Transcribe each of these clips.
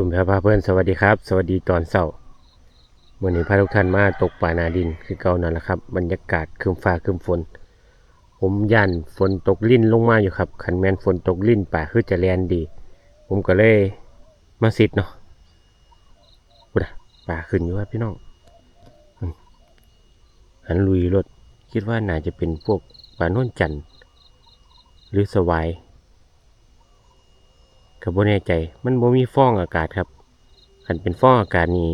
ตุ่มพรพาเพื่อนสวัสดีครับ สวัสดีตอนเช้าวันนี้พาทุกท่านมาตกป่านาดินคือเก่านั่นแหละครับ บรรยากาศคืมฟ้าคืมฝน ผมย่านฝนตกลิ่นลงมาอยู่ครับขันแมนฝนตกลิ่นป่าคือจะแลนดี ผมก็เลยมาสิดเนาะพูดะป่าขึ้นอยู่ครับพี่น้องหันลุยรถคิดว่าน่าจะเป็นพวกป่าโน่นจันทร์หรือสวาย ก็บ่แน่ใจ มันบ่มีฟองอากาศครับคันเป็นฟองอากาศนี่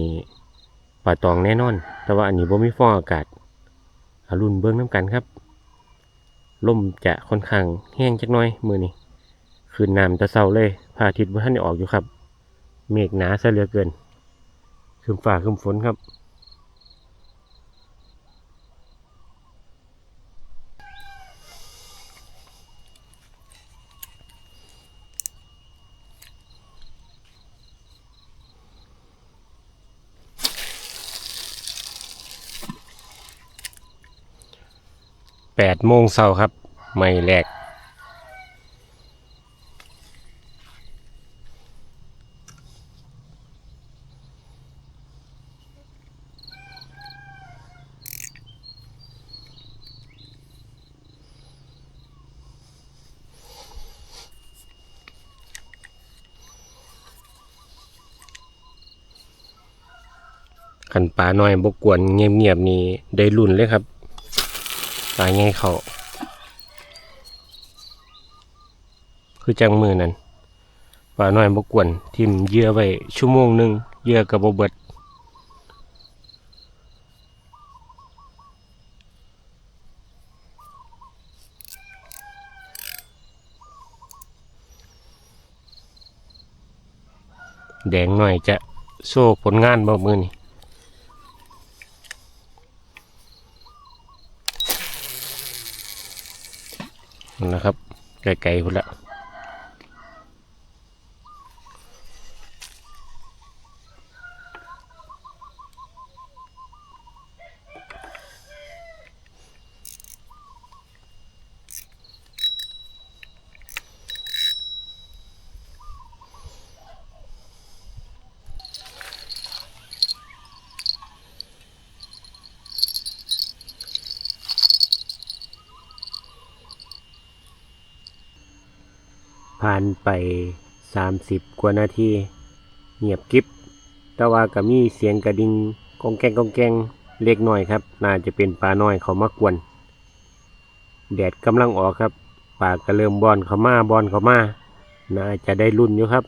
ป่าตองแน่นอน แต่ว่าอันนี้บ่มีฟองอากาศอารุ่นเบิ่งน้ำกันครับลมจะค่อนข้างแห้งจักน่อยมือนี้คืนน้ำตะเช้าเลยพระอาทิตย์บ่ทันได้ออกอยู่ครับ เมฆหนาซะเหลือเกินครึมฟ้าครึมฝนครับ แปดโมงเช้าครับ ไม่แรก ขันปลาน้อยบกวนเงียบๆนี่ได้รุ่นเลยครับ ปลาใหญ่เขาคือจังมือนั่นปลาน้อยบกวนทิมเยื่อไว้ชั่วโมงหนึ่งเยื่อกับบเบิดแดงหน่อยจะโซ่ผลงานบ่มือนี่ นะครับไกลๆพุ่นละ ผ่านไปสามสิบกว่านาที เงียบกิบแต่ว่าก็มีเสียงกระดิ่งกองแกงกองแกงเล็กน้อยครับ น่าจะเป็นปลาน้อยเขามากวน แดดกำลังออกครับปลาก็เริ่มบอนเขามาบอนเขามา น่าจะได้รุ่นอยู่ครับ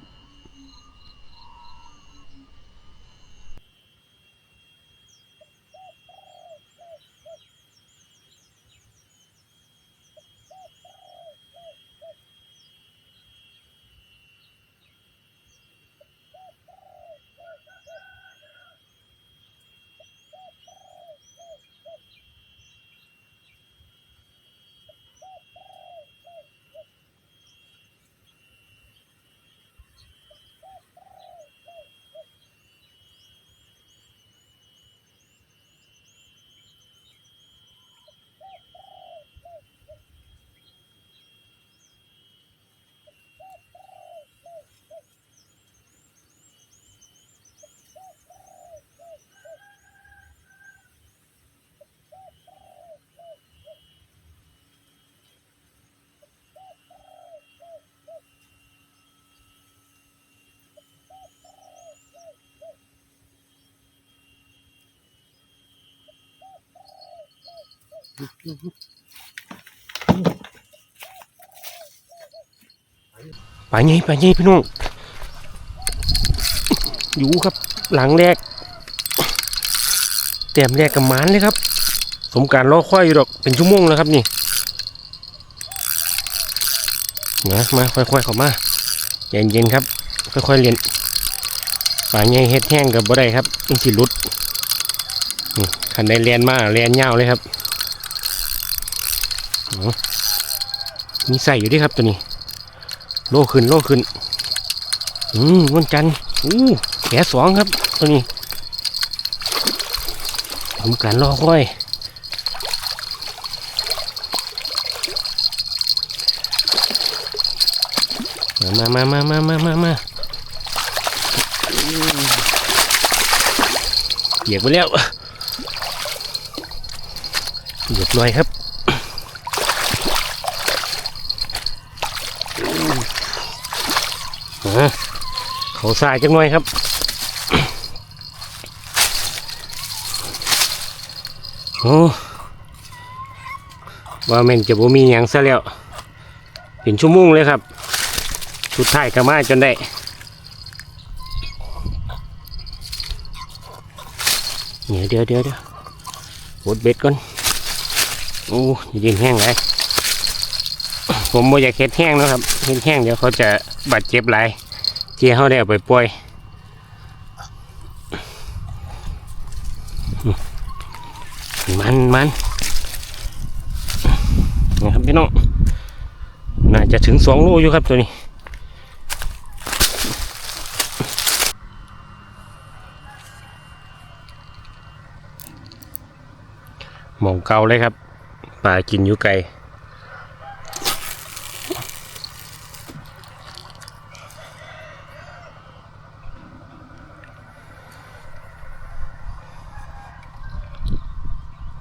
ปลาใหญ่ปลาใหญ่พี่น้องอยู่ครับ หลังแรกแต้มแรกกับมานเลยครับ สมการรอค่อยอยู่ดอกเป็นชั่วโมงแล้วครับนี่มามาค่อยๆเข้ามาเย็นๆครับ ค่อยๆเรียนปลาใหญ่เฮ็ดแห้งกับบ่ได้ครับมันสิหลุดนี่คันได้เรียนมาเรียนยาวเลยครับ มีใส่อยู่ด้วยครับตัวนี้ โลขึ้นโลขึ้น อืมวันจันทร์อู้แขสองครับ ตัวนี้ผมการรอค่อยมามามามามามามาเหยียบไปแล้วเหยียบหน่อยครับ เขาสายจังหน่อยครับโอ้ว่าแม่นจะบ่มีหยังซะแล้วเป็นชั่วโมงเลยครับ สุดท้ายก็มาจนได้เดี๋ยวเดี๋ยวเดี๋ยวเดี๋ยวปวดเบ็ดก่อนโอ้ยดินแห้งเลยผมบ่อยากเฮ็ดแห้งนะครับเฮ็ดแห้งเดี๋ยวเขาจะบาดเจ็บหลาย ที่เขาได้เอาไปปล่อยมันมันนะครับพี่น้องน่าจะถึงสองโลอยู่ครับตัวนี้มองเก่าเลยครับปลากินอยู่ไกล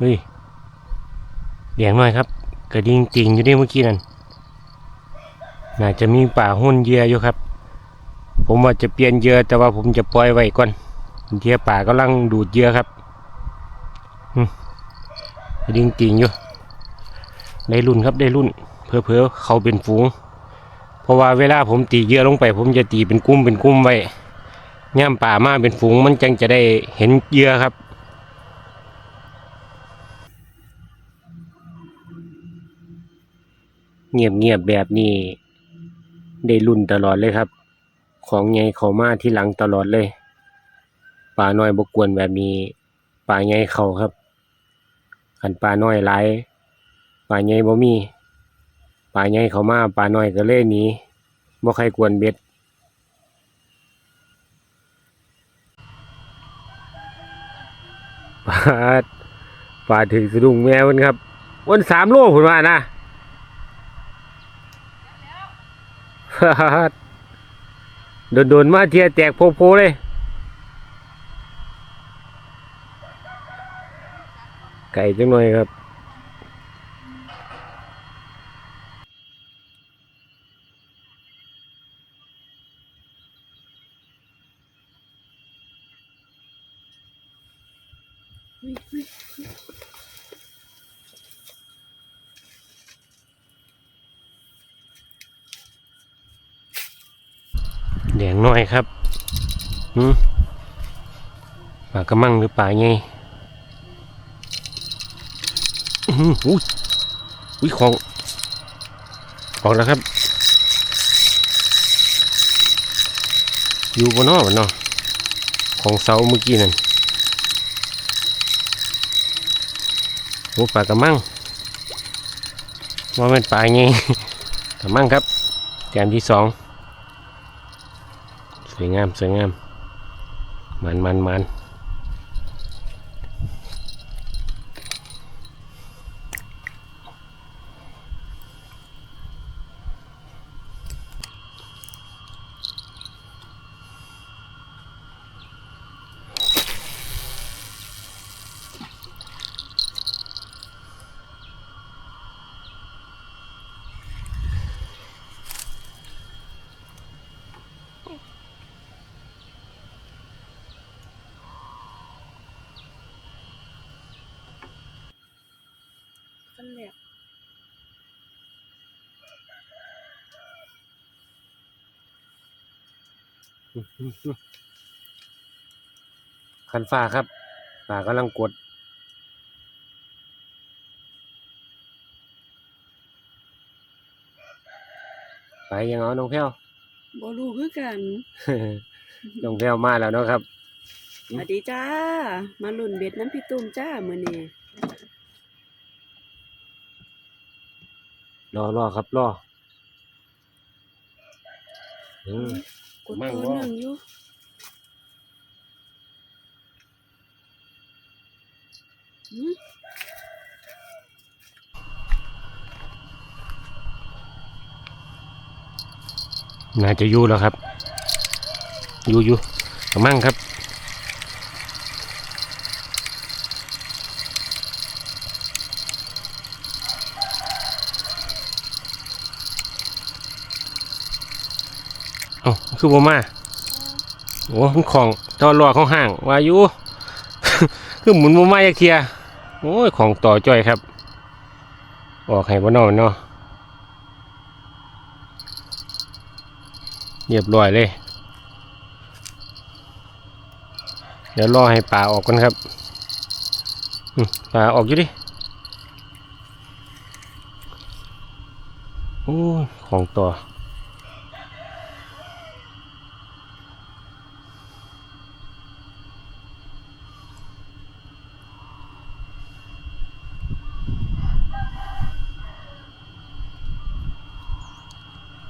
ฮ้ยเลี้ยงหน่อยครับกระดิ่งติงอยู่ได้เมื่อกี้นั่นน่าจะมีป่าหุ่นเยื่ออยู่ครับ ผมว่าจะเปลี่ยนเยื่อแต่ว่าผมจะปล่อยไว้ก่อนเยือป่ากำลังดูดเยื่อครับกระดิ่งติงอยู่ได้รุ่นครับได้รุ่นเพอเพอเขาเป็นฝูง เพราะว่าเวลาผมตีเยื่อลงไป ผมจะตีเป็นกุ้มเป็นกุ้มไว้ย่ามป่ามาเป็นฝูงมันจังจะได้เห็นเยื่อครับ เงียบเงียบๆแบบนี้ ได้รุ่นตลอดเลยครับ ของใหญ่เขามาที่หลังตลอดเลยป่าน้อยบกวนแบบนี้ป่าใหญ่เขาครับคันปลาน้อยหลายปลาใหญ่บ่มีปลาใหญ่เขามาปลาน้อยก็เลยหนีบ่ใครกวนเบ็ดปลาปลาถึงสะดุ้งแมวมันครับวันสามโลผุนว่านะ โดนโดนๆมาเทียแตกโพๆเลยไก่จังหน่อยครับ แดงน้อยครับหืมปลากระมังหรือปลาไงอืมอุ้ยอุ้ยของออกแล้วครับ อยู่บนนอกบนนอกของเสาเมื่อกี้นั่นโอ้ปลากระมังว่าเป็นปลาไงกระมังครับแกมที่สองสวยงามสวยงามมันมันมัน ขั้นแรกคันฟ้าครับป่ากำลังกด ไปยังเอาน้องแพ้วบ่รู้คือกัน น้องแพ้วมาแล้วเนาะครับ สวัสดีจ้า มาลุ่นเบ็ดน้ำพี่ตุ้มจ้ามื้อนี้ รอรอครับรออืม กดมั่งตัวบ่ หนึ่งอยู่หืมน่าจะอยู่แล้วครับ อยู่อยู่กระมังครับ เอ้าคือบ่มาโอ้มันของตอรอของห่างว่าอยู่คือหมุนบ่มาจักเทียโอ้ยของต่อจ้อยครับ ออกให้บ่นอนเนาะเรียบร้อยเลย เดี๋ยวรอให้ปลาออกกันครับอืมปลาออกอยู่ดิโอ้ยของต่อ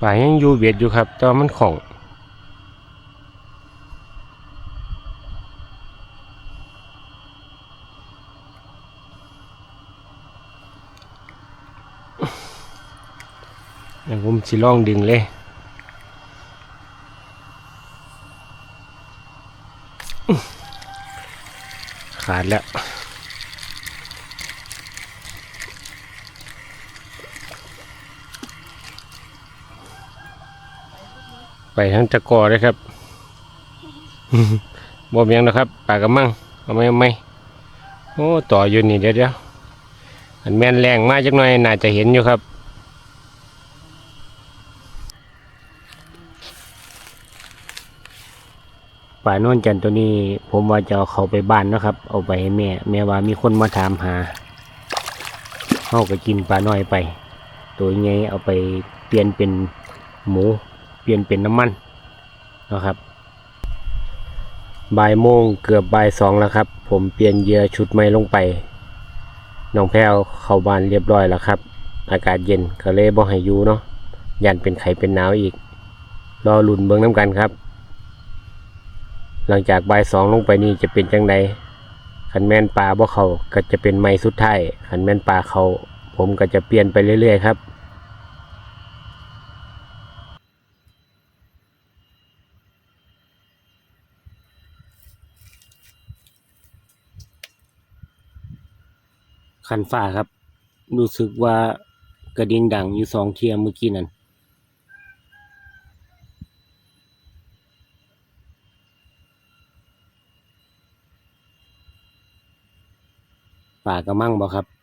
ปลายังอยู่เบียดอยู่ครับ แต่ว่ามันของเดี๋ยวผมสิลองดึงเลยขาดแล้ว ไปทั้งตะกอเลยครับบ่เมียงนะครับปลากระมังเอาไหมเอาไหมโอ้ต่ออยู่นี่เดี๋ยวเดี๋ยวอันแม่นแรงมากจักหน่อยน่าจะเห็นอยู่ครับป่านวลจันทร์ตัวนี้ผมว่าจะเอาเขาไปบ้านเนาะครับ เอาไปให้แม่แม่ว่ามีคนมาถามหาเขาก็กินปลาน้อยไป ตัวใหญ่เอาไปเปลี่ยนเป็นหมู เปลี่ยนเป็นน้ำมันนะครับบ่ายโมงเกือบบ่ายสองแล้วครับ ผมเปลี่ยนเยื่อชุดใหม่ลงไปน้องแพรวเข้าบ้านเรียบร้อยแล้วครับ อากาศเย็นก็เลยบ่ให้ยูเนาะยันเป็นไข้เป็นหนาวอีก รอลุ่นเบิ่งน้ำกันครับ หลังจากบ่ายสองลงไปนี่จะเป็นจังใดขันแม่นปลาบ่เขาก็จะเป็นไม้สุดท้ายขันแม่นปลาเขาผมก็จะเปลี่ยนไปเรื่อยๆครับ คันฝ้าครับ รู้สึกว่ากระดิ่งดังอยู่สองเทียเมื่อกี้นั่นป่ากระมั่งบ่ครับ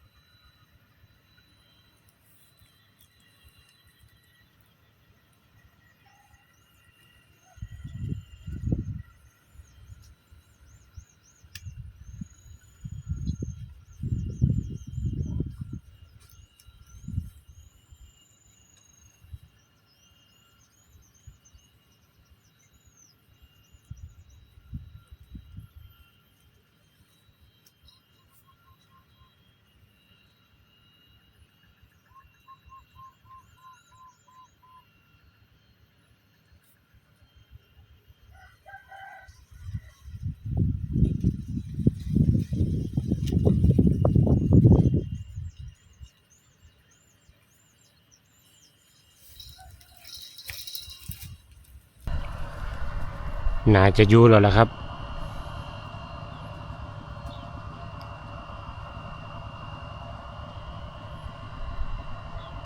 น่าจะอยู่แล้วล่ะครับ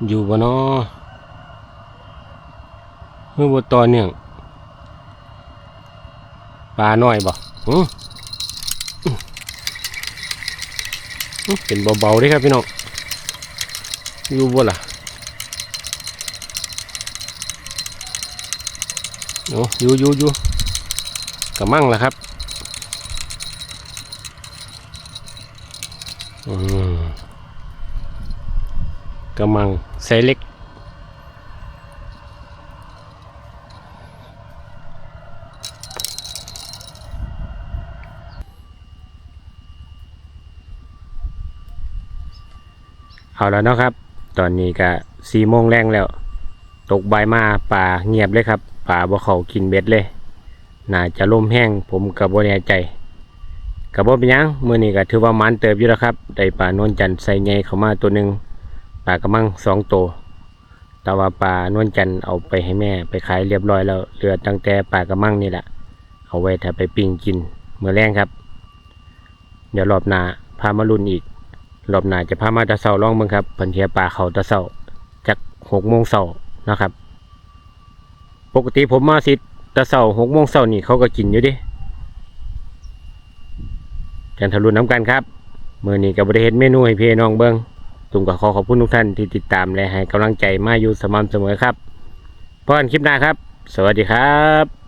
อยู่บ่นาะเมื่อบ่ต่อเนื่องปลาน้อยบ่อื้อเป็นเบาๆด้ครับพี่น้อง อยู่บ่ล่ะโอ้อยู่อยู่อยู่ กระมั่งล่ะครับอืมกระมังไซเล็ก เอาแล้วเนาะครับ ตอนนี้ก็สี่โมงแรงแล้ว ตกใบมาป่าเงียบเลยครับ ป่าบ่เขากินเบ็ดเลย น่าจะลมแห้งผมกับบ่แน่ใจกับบ่เป็นยังมือนี้ก็ถือว่ามันเติบอยู่แล้วครับได้ปลานวลจันทร์ใส่ใหญ่เข้ามาตัวหนึ่งปลากระมังสองตัวแต่ว่าปลานวลจันทร์เอาไปให้แม่ไปขายเรียบร้อยแล้วเหลือตั้งแต่ปลากระมังนี่แหละเอาไว้ถ้าไปปิ้งกินมื้อแรงครับ เดี๋ยวรอบหน้าพามาลุนอีกรอบหน้าจะพามาตะเสาลองเบิ่งครับเพิ่นเทียปลาเขาตะเสาจากหกโมงเสานะครับ ปกติผมมาสิแต่เสาหกโมงเสานี่เขาก็กินอยู่ดิกันทะลุน้ำกันครับมื้อนี้ก็บ่ได้เฮ็ดเมนูให้พี่น้องเบิงตุ่มก็ขอขอบคุณทุกท่านที่ติดตามและให้กำลังใจมาอยู่สม่ำเสมอครับพบกันคลิปหน้าครับ สวัสดีครับ